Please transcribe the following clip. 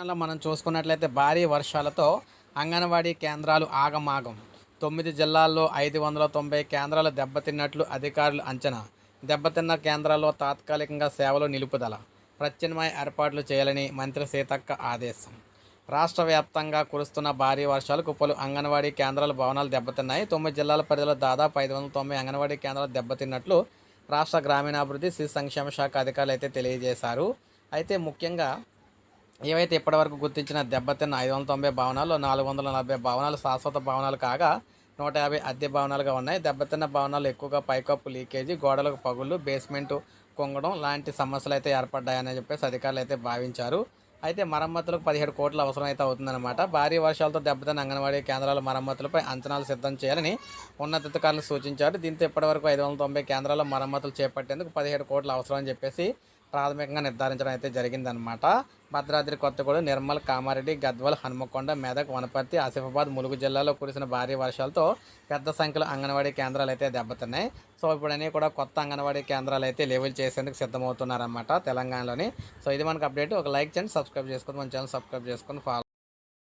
తెలంగాణలో మనం చూసుకున్నట్లయితే భారీ వర్షాలతో అంగన్వాడీ కేంద్రాలు ఆగమాగం. తొమ్మిది జిల్లాల్లో ఐదు వందల తొంభై కేంద్రాలు దెబ్బతిన్నట్లు అధికారులు అంచనా. దెబ్బతిన్న కేంద్రాల్లో తాత్కాలికంగా సేవలు నిలుపుదల. ప్రత్యామ్నాయ ఏర్పాట్లు చేయాలని మంత్రి సీతక్క ఆదేశం. రాష్ట్ర వ్యాప్తంగా కురుస్తున్న భారీ వర్షాలకు పలు అంగన్వాడీ కేంద్రాల భవనాలు దెబ్బతిన్నాయి. తొమ్మిది జిల్లాల పరిధిలో దాదాపు ఐదు వందల తొంభై అంగన్వాడీ కేంద్రాలు దెబ్బతిన్నట్లు రాష్ట్ర గ్రామీణాభివృద్ధి శిశు సంక్షేమ శాఖ అధికారులు అయితే తెలియజేశారు. అయితే ముఖ్యంగా ఏవైతే ఇప్పటివరకు గుర్తించిన దెబ్బతిన్న ఐదు వందల తొంభై భవనాలు నాలుగు వందల నలభై భవనాలు శాశ్వత భవనాలు కాగా నూట యాభై అద్దె భవనాలుగా ఉన్నాయి. దెబ్బతిన్న భవనాలు ఎక్కువగా పైకప్పు లీకేజీ గోడలకు పగుళ్ళు బేస్మెంట్ కుంగడం లాంటి సమస్యలు అయితే ఏర్పడ్డాయని చెప్పేసి అధికారులు అయితే భావించారు. అయితే మరమ్మతులకు పదిహేడు కోట్ల అవసరం అయితే అవుతుందన్నమాట. భారీ వర్షాలతో దెబ్బతిన్న అంగన్వాడీ కేంద్రాల మరమ్మతులపై అంచనాలు సిద్ధం చేయాలని ఉన్నతాధికారులు సూచించారు. దీంతో ఇప్పటివరకు ఐదు వందల తొంభై కేంద్రాల మరమ్మతులు చేపట్టేందుకు పదిహేడు కోట్ల అవసరం అని చెప్పేసి ప్రాథమికంగా నిర్ధారించడం అయితే జరిగిందనమాట భద్రాద్రి కొత్తగూడెం నిర్మల్ కామారెడ్డి గద్వాల్ హనుమకొండ మెదక్ వనపర్తి ఆసిఫాబాద్ ములుగు జిల్లాలో కురిసిన భారీ వర్షాలతో పెద్ద సంఖ్యలో అంగన్వాడీ కేంద్రాలు అయితే దెబ్బతిన్నాయి. సో ఇప్పుడన్నీ కూడా కొత్త అంగన్వాడీ కేంద్రాలు అయితే లెవెల్ చేసేందుకు సిద్ధమవుతున్నారన్నమాట తెలంగాణలోని. సో ఇది మనకు అప్డేట్. ఒక లైక్ చేయండి సబ్స్క్రైబ్ చేసుకొని మన ఛానల్ సబ్స్క్రైబ్ చేసుకొని ఫాలో